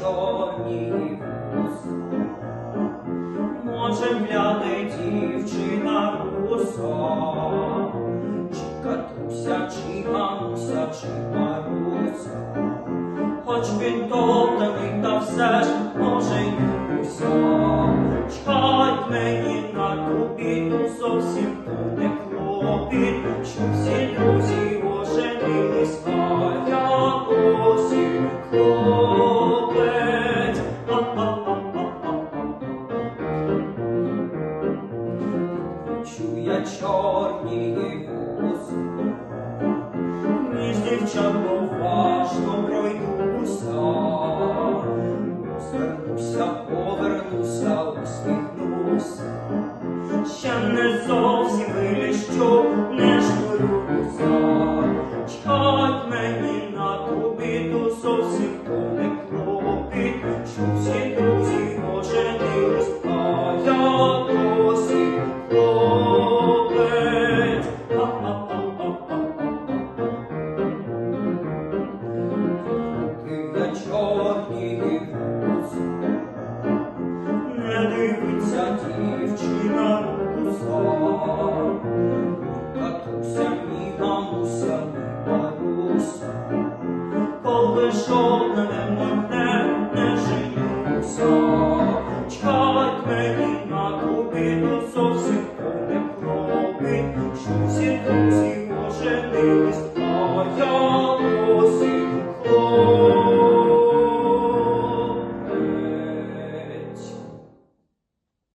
чорні вуса, може мляти дівчина руса, чи катуся, чи мамуся, чи маруся, хоч він дотаний, та все ж може й уся, чхать мені на кубіту, зовсім то не хлопіт, що всі. Чуя чорні вузи, ніж дівчат поважно пройдуся, розвернуся, повернуся, усміхнуся, ще не зовсім виліщу, не журюся, чхать мені на ту біду, зовсім то не друзі оженились, а я досі лишов мене не жию чхать мені на кубину зовсім не хлопить, що всі друзі оженились, а я.